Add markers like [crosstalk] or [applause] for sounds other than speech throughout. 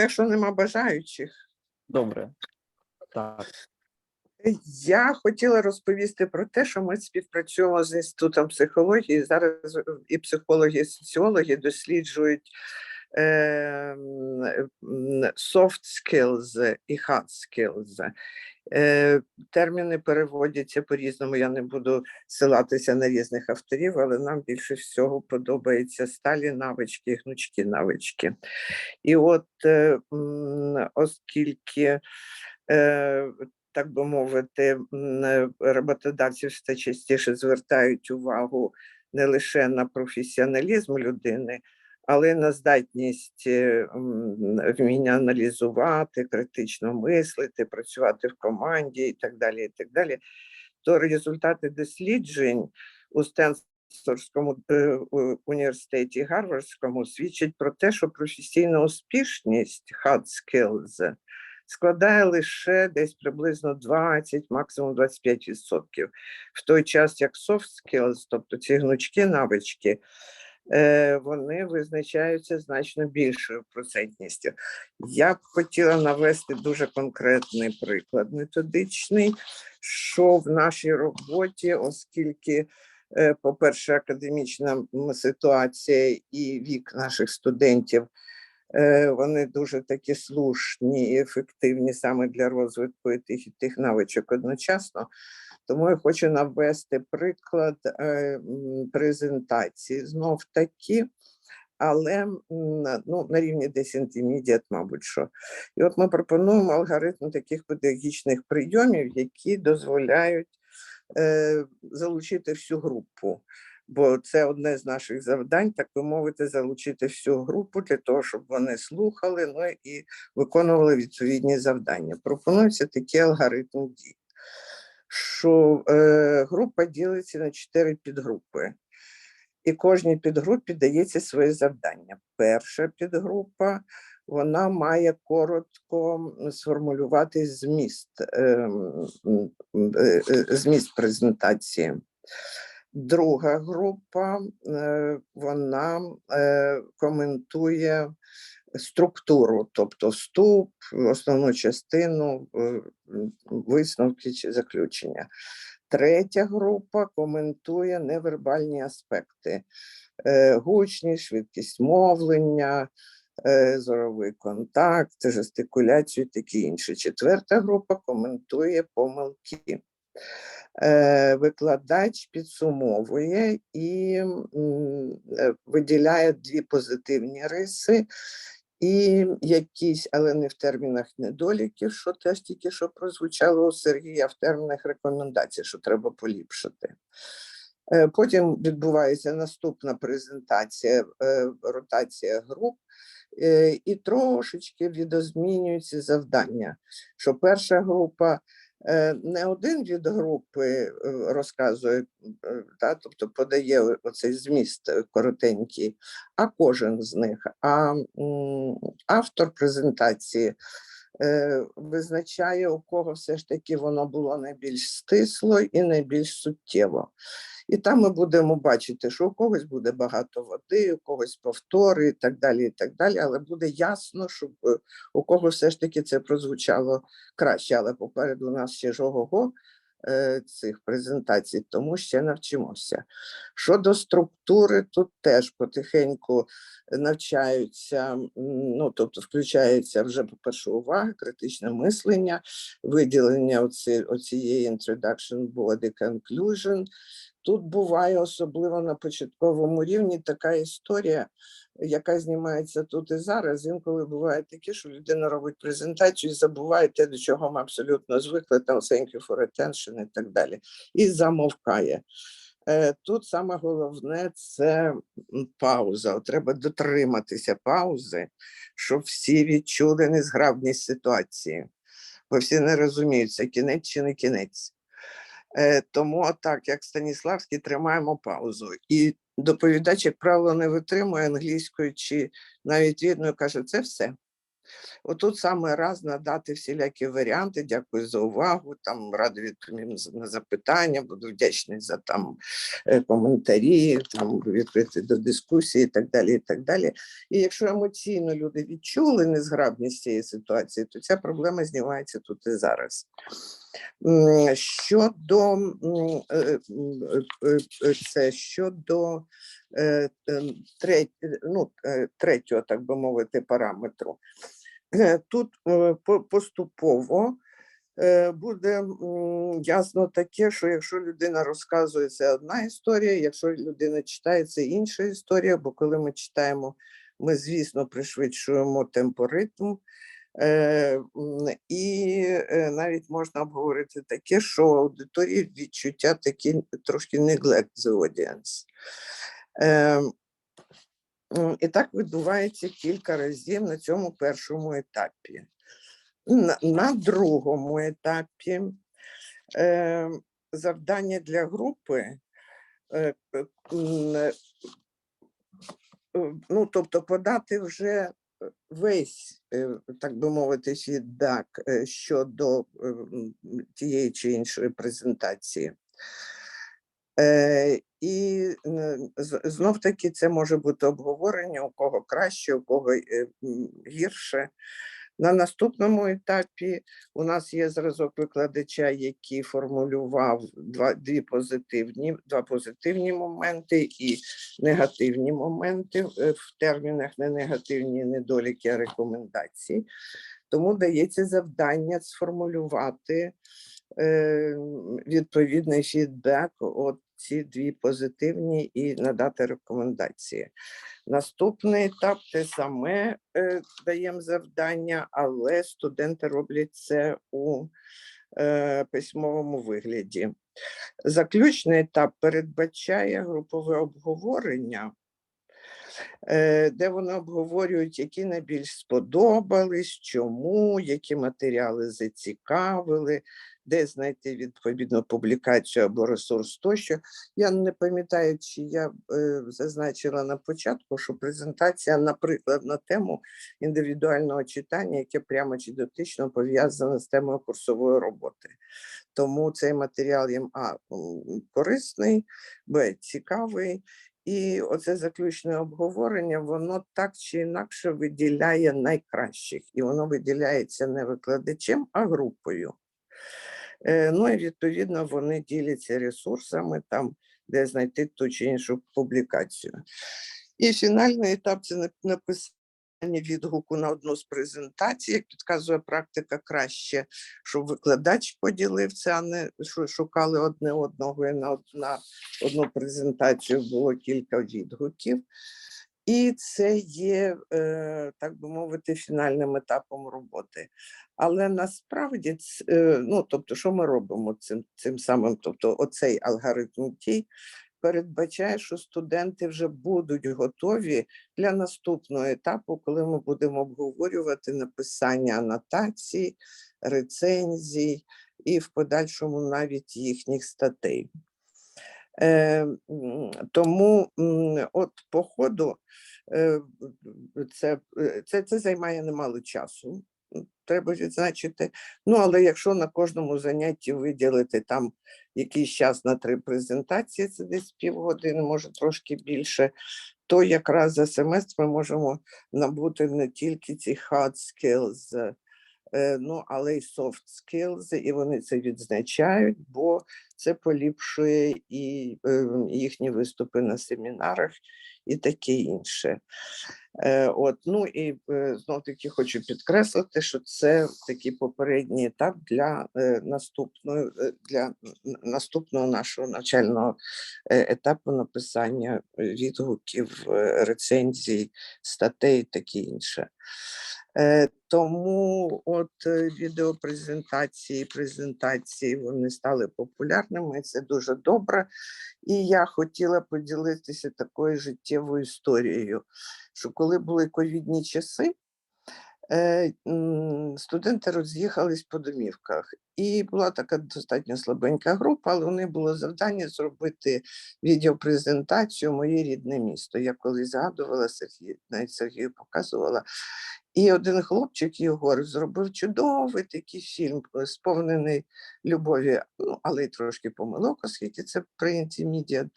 якщо нема бажаючих. Добре. Так. Я хотіла розповісти про те, що ми співпрацюємо з інститутом психології. Зараз і психологи, і соціологи досліджують е, soft skills і hard skills. Е, терміни переводяться по-різному. Я не буду ссилатися на різних авторів, але нам більше всього подобається сталі навички, гнучкі навички. І от, е, оскільки е, так би мовити, е, все частіше звертають увагу не лише на професіоналізм людини, але на здатність е, вміння аналізувати, критично мислити, працювати в команді і так далі. І так далі. То результати досліджень у Стенфордському е, університеті Гарвардському свідчать про те, що професійна успішність hard skills складає лише десь приблизно 20, максимум 25%. В той час як soft skills, тобто ці гнучкі навички, вони визначаються значно більшою процентністю. Я б хотіла навести дуже конкретний приклад методичний, що в нашій роботі, оскільки, е, по-перше, академічна ситуація і вік наших студентів Е, Вони дуже такі слушні і ефективні саме для розвитку і тих навичок одночасно. Тому я хочу навести приклад е, презентації знов таки, але ну, на рівні десь інтермедіат, мабуть, що. І от ми пропонуємо алгоритм таких педагогічних прийомів, які дозволяють е, залучити всю групу бо це одне з наших завдань, так би мовити, залучити всю групу для того, щоб вони слухали, ну і виконували відповідні завдання. Пропонується такий алгоритм дій, що е, група ділиться на чотири підгрупи. І кожній підгрупі дається своє завдання. Перша підгрупа вона має коротко сформулювати зміст, ем, е, е, зміст презентації. Друга група е, вона е, коментує структуру, тобто вступ, основну частину, е, висновки чи заключення. Третя група коментує невербальні аспекти: е, гучність, швидкість мовлення, е, зоровий контакт, жестикуляцію, і таке інше. Четверта група коментує помилки. Викладач підсумовує і виділяє дві позитивні риси і якісь, але не в термінах недоліків, що теж тільки що прозвучало у Сергія, в термінах рекомендацій, що треба поліпшити. Е, Потім відбувається наступна презентація, е, ротація груп, е, і трошечки відозмінюються завдання. Що перша група не один від групи е, розказує, да, тобто подає оцей зміст е, коротенький, а кожен з них. А автор презентації е, визначає, у кого все ж таки воно було найбільш стисло і найбільш суттєво. І там ми будемо бачити, що у когось буде багато води, у когось повтори і так далі, і так далі. Але буде ясно, щоб е, у кого все ж таки це прозвучало краще. Але попереду у нас ще ж ого е, цих презентацій, тому ще навчимося. Щодо структури, тут теж потихеньку навчаються, ну тобто включається вже, по-перше, увага, критичне мислення, виділення оці, оцієї introduction body conclusion. Тут буває особливо на початковому рівні така історія, яка знімається тут і зараз. Інколи буває таке, що людина робить презентацію і забуває те, до чого ми абсолютно звикли, там thank you for attention і так далі, і замовкає. Е, Тут саме головне це пауза. Треба дотриматися паузи, щоб всі відчули незграбність ситуації, бо всі не розуміють, це кінець чи не кінець. Е, Тому так, як Станіславський, тримаємо паузу. І доповідач, як правило, не витримує англійською чи навіть рідною, каже, це все. Отут саме раз надати всілякі варіанти. Дякую за увагу. Там радо відповім на запитання. Буду вдячний за там е, коментарі, там відкрити до дискусії і так далі. І так далі. І якщо емоційно люди відчули незграбність цієї ситуації, то ця проблема знімається тут і зараз. Щодо е, е, е, це щодо е, е, треть- ну, третього, так би мовити, параметру. Тут поступово буде ясно таке, що якщо людина розказує, це одна історія, якщо людина читає, це інша історія, бо коли ми читаємо, ми, звісно, пришвидшуємо темпоритм. Е, і е, навіть можна обговорити таке, що аудиторії відчуття такі трошки neglect the audience. Е, і так відбувається кілька разів на цьому першому етапі. На, другому етапі завдання для групи, ну, тобто подати вже весь, е, так би мовити, фідбек е, щодо е, тієї чи іншої презентації. Е, і е, знов таки це може бути обговорення, у кого краще, у кого е, гірше. На наступному етапі у нас є зразок викладача, який формулював два, дві позитивні, два позитивні моменти і негативні моменти е, в термінах не негативні недоліки, а рекомендації. Тому дається завдання сформулювати е, відповідний фідбек, от ці дві позитивні і надати рекомендації. Наступний етап те саме е, даємо завдання, але студенти роблять це у е, письмовому вигляді. Заключний етап передбачає групове обговорення, е, де вони обговорюють, які найбільш сподобались, чому, які матеріали зацікавили, де знайти відповідну публікацію або ресурс тощо. Я не пам'ятаю, чи я е, зазначила на початку, що презентація, наприклад, на тему індивідуального читання, яке прямо чи дотично пов'язане з темою курсової роботи. Тому цей матеріал їм а корисний, б цікавий. І оце заключне обговорення, воно так чи інакше виділяє найкращих, і воно виділяється не викладачем, а групою. Е, Ну і відповідно вони діляться ресурсами там, де знайти ту чи іншу публікацію. І фінальний етап це написання відгуку на одну з презентацій. Як підказує практика, краще, щоб викладач поділив це, а не шукали одне одного і на одну презентацію було кілька відгуків. І це є, е, так би мовити, фінальним етапом роботи. Але насправді, е, ну тобто, що ми робимо цим, цим самим? Тобто, оцей алгоритм дій передбачає, що студенти вже будуть готові для наступного етапу, коли ми будемо обговорювати написання анотацій, рецензій і в подальшому навіть їхніх статей. Е, тому от по ходу е, це, це, це займає немало часу. Треба відзначити. Ну, але якщо на кожному занятті виділити там якийсь час на три презентації, це десь півгодини, може трошки більше, то якраз за семестр ми можемо набути не тільки ці hard skills, е, ну, але й soft skills, і вони це відзначають, бо це поліпшує і е, їхні виступи на семінарах і таке інше. Е, От, ну і е, знов таки хочу підкреслити, що це такий попередній етап для е, наступної для наступного нашого навчального етапу написання відгуків, рецензій, статей і таке інше. Е, Тому от е, відеопрезентації, презентації вони стали популярними. Це дуже добре. І я хотіла поділитися такою життєвою історією, що коли були ковідні часи, е, студенти роз'їхались по домівках. І була така достатньо слабенька група, але у них було завдання зробити відеопрезентацію Моє рідне місто. Я колись згадувала Сергій, навіть Сергію показувала. І один хлопчик Єгор зробив чудовий такий фільм, е, сповнений любові, ну, але й трошки помилок, оскільки це прийняті медіа,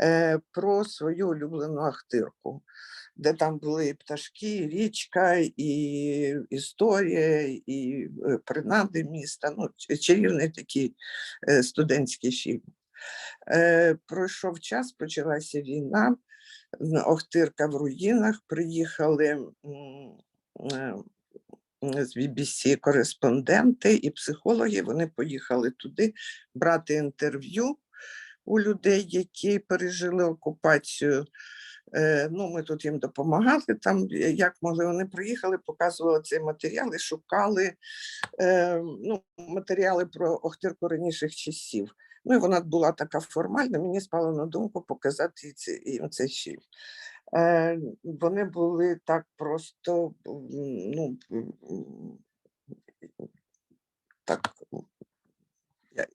е, про свою улюблену ахтирку, де там були і пташки, і річка, і історія, і е, принади міста. Ну, чарівний такий студентський фільм. Пройшов час, почалася війна. Охтирка в руїнах. Приїхали з BBC кореспонденти і психологи. Вони поїхали туди брати інтерв'ю у людей, які пережили окупацію. Е, Ну, ми тут їм допомагали. Там е, як могли вони приїхали, показували цей матеріал і шукали е, ну, матеріали про Охтирку раніших часів. Ну і вона була така формальна. Мені спало на думку показати їм цей фільм. Е, вони були так просто, ну, так,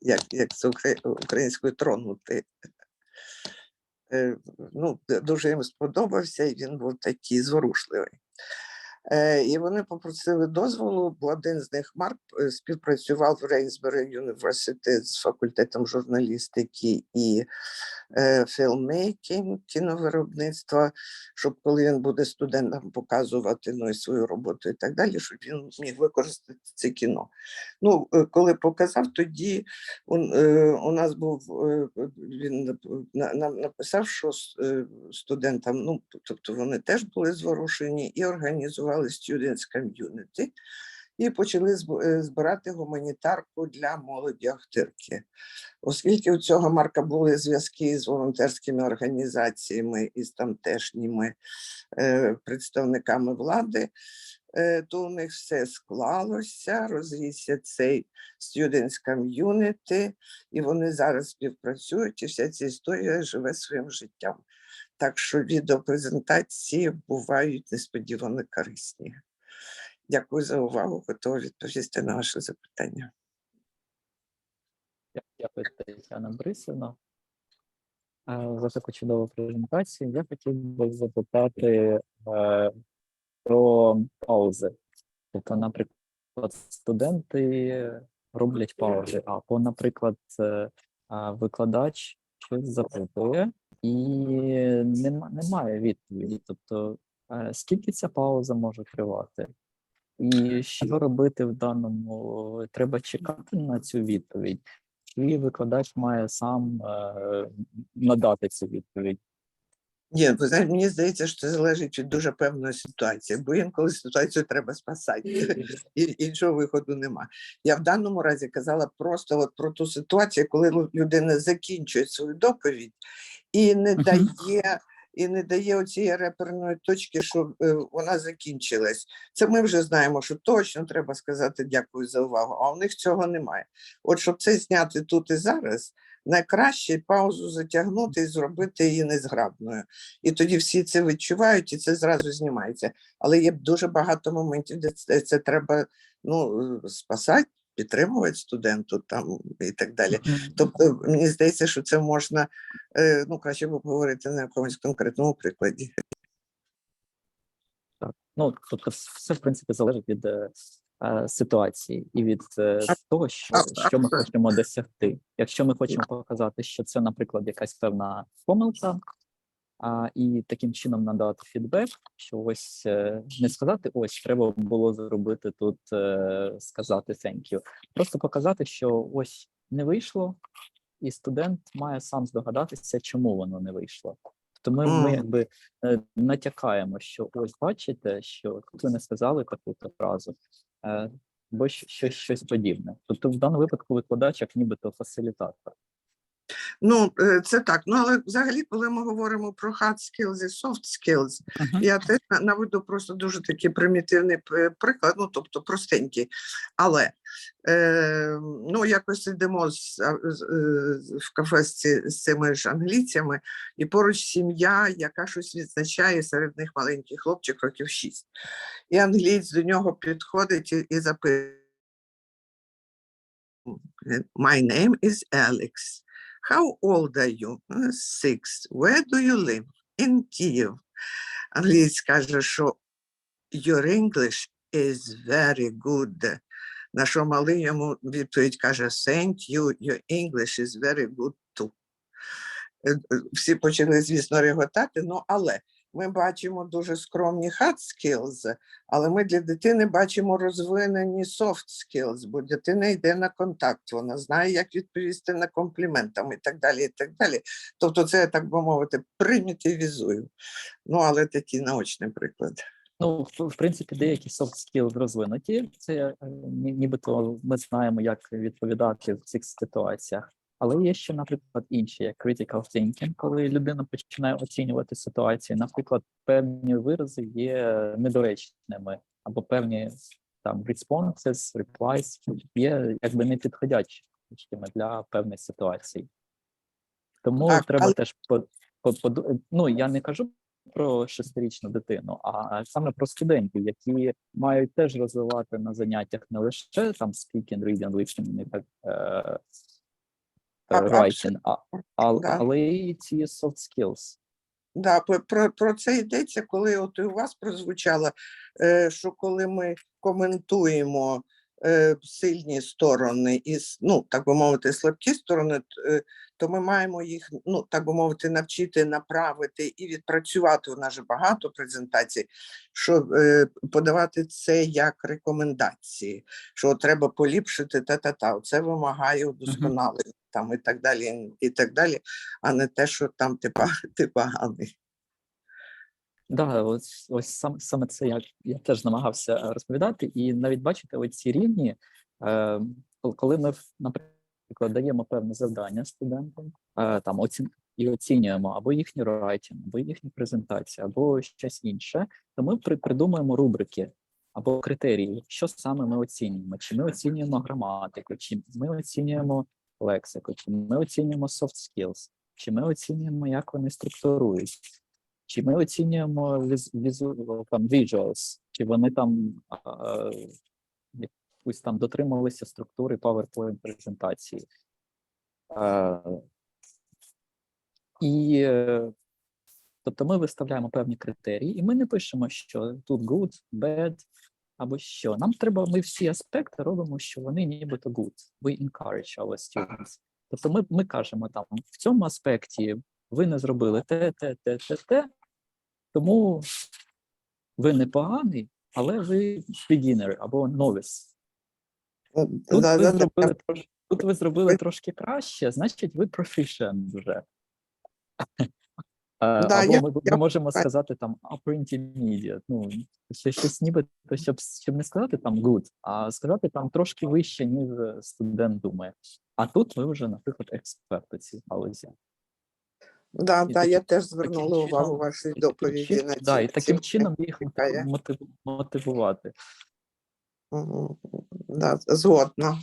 як, як укра- українською тронути. Е, ну, дуже їм сподобався, і він був такий зворушливий. Е, і вони попросили дозволу, бо один з них Марк е, співпрацював в Рейнсбері University з факультетом журналістики і е, філмейкінг, кіновиробництва, щоб коли він буде студентам показувати ну, і свою роботу і так далі, щоб він міг використати це кіно. Ну, коли показав, тоді е, у нас був він нам написав, що студентам, ну тобто вони теж були зворушені і організували Students Community і почали е, збирати гуманітарку для молоді Ахтирки. Оскільки у цього Марка були зв'язки з волонтерськими організаціями і з тамтешніми е, представниками влади, то у них все склалося, розрісся цей Students Community, і вони зараз співпрацюють, і вся ця історія живе своїм життям. Так що відеопрезентації бувають несподівано корисні. Дякую за увагу, готова відповісти на ваше запитання. Дякую, Тетяна Борисівна. Е, За таку чудову презентацію. Я хотів би запитати е, про паузи. Тобто, наприклад, студенти роблять паузи, або, наприклад, е, викладач щось запитує і нема, немає відповіді. Тобто, е, скільки ця пауза може тривати? І що робити в даному? Треба чекати на цю відповідь, чи викладач має сам е, надати цю відповідь? Ні, ви знаєте, мені здається, що це залежить від дуже певної ситуації, бо інколи ситуацію треба спасати, [laughs] і іншого виходу нема. Я в даному разі казала просто от про ту ситуацію, коли людина закінчує свою доповідь і не дає. І не дає оцієї реперної точки, що е, вона закінчилась. Це ми вже знаємо, що точно треба сказати дякую за увагу, а у них цього немає. От щоб це зняти тут і зараз, найкраще паузу затягнути і зробити її незграбною. І тоді всі це відчувають, і це зразу знімається. Але є дуже багато моментів, де це, треба ну, е, спасати, підтримувати студенту там і так далі. Тобто, мені здається, що це можна е, ну, краще б поговорити на якомусь конкретному прикладі. Так. Ну, тобто, все, в принципі, залежить від е, ситуації і від е, того, що, що ми хочемо досягти. Якщо ми хочемо показати, що це, наприклад, якась певна помилка, а, і таким чином надати фідбек, що ось е, не сказати, ось треба було зробити тут, е, сказати thank you. Просто показати, що ось не вийшло, і студент має сам здогадатися, чому воно не вийшло. Тобто ми, ми якби е, натякаємо, що ось бачите, що тут ви не сказали таку фразу, е, бо щось, щось подібне. Тобто, в даному випадку викладач як нібито фасилітатор. Ну, е, це так. Ну, але взагалі, коли ми говоримо про hard skills і soft skills, Я теж наведу просто дуже такий примітивний приклад, ну тобто простенький. Але е, ну, якось йдемо з, з, е, з- в кафе з, з цими ж англійцями, і поруч сім'я, яка щось відзначає серед них маленький хлопчик років шість. І англієць до нього підходить і, і запитує. My name is Alex. How old are you? «Uh, Six. Where do you live? In Kyiv. Англієць каже, що your English is very good. На що малий йому відповідь каже Thank you, your English is very good too. Е, е, Всі почали, звісно, реготати, ну але ми бачимо дуже скромні hard skills, але ми для дитини бачимо розвинені soft skills, бо дитина йде на контакт, вона знає, як відповісти на компліментам і так далі. і так далі. Тобто, це, так би мовити, примітивізую. Ну, але такий наочний приклад. Ну, в, принципі, деякі soft skills розвинуті. Це е, ні- нібито ми знаємо, як відповідати в цих ситуаціях. Але є ще, наприклад, інші, як critical thinking, коли людина починає оцінювати ситуації. Наприклад, певні вирази є недоречними, або певні там responses, replies є якби не підходячими для певних ситуацій. Тому Так, треба але- теж по, по, поду- ну я не кажу про шестирічну дитину, а саме про студентів, які мають теж розвивати на заняттях не лише там speaking, reading, listening, так е, writing, а, а, Да. але і ці soft skills. Да, про, про, це йдеться, коли от у вас прозвучало, е, що коли ми коментуємо сильні сторони і ну, так би мовити, слабкі сторони, е, то ми маємо їх, ну так би мовити, навчити, направити і відпрацювати. У нас же багато презентацій, щоб е, подавати це як рекомендації, що треба поліпшити та-та-та. Це вимагає удосконалення там і так далі, і так далі, а не те, що там ти, [laughs] ти поганий. Да, ось ось сам саме це я, я теж намагався е, розповідати, і навіть бачите, оці рівні, е, коли ми, наприклад, даємо певне завдання студентам, е, там оцін, і оцінюємо або їхню райтінг, або їхню презентацію, або щось інше, то ми при, придумуємо рубрики або критерії, що саме ми оцінюємо. Чи ми оцінюємо граматику, чи ми оцінюємо лексику, чи ми оцінюємо soft skills, чи ми оцінюємо, як вони структурують. Чи ми оцінюємо віз, візу, там, visuals, чи вони там а, якусь там дотрималися структури PowerPoint презентації. А, і е, тобто ми виставляємо певні критерії, і ми не пишемо, що тут good, bad, або що. Нам треба, ми всі аспекти робимо, що вони нібито good. We encourage our students. Тобто ми, ми кажемо там в цьому аспекті ви не зробили те, те, те, те, те, тому ви не поганий, але ви beginner або novice. Тут, Да, ви, да, да, зробили. Тут ви зробили трошки краще, значить, ви proficient вже. [laughs] Е, Да, Або я- ми, я можемо сказати там upper intermediate. Ну, ще щось ніби, то щоб, щоб не сказати там good, а сказати там трошки вище, ніж е, студент думає. А тут ви вже, наприклад, експерт у цій галузі. Да, І да, таким- я теж звернула увагу вашій доповіді на да, і таким ці чином їх мотивувати. Угу. Да, згодна.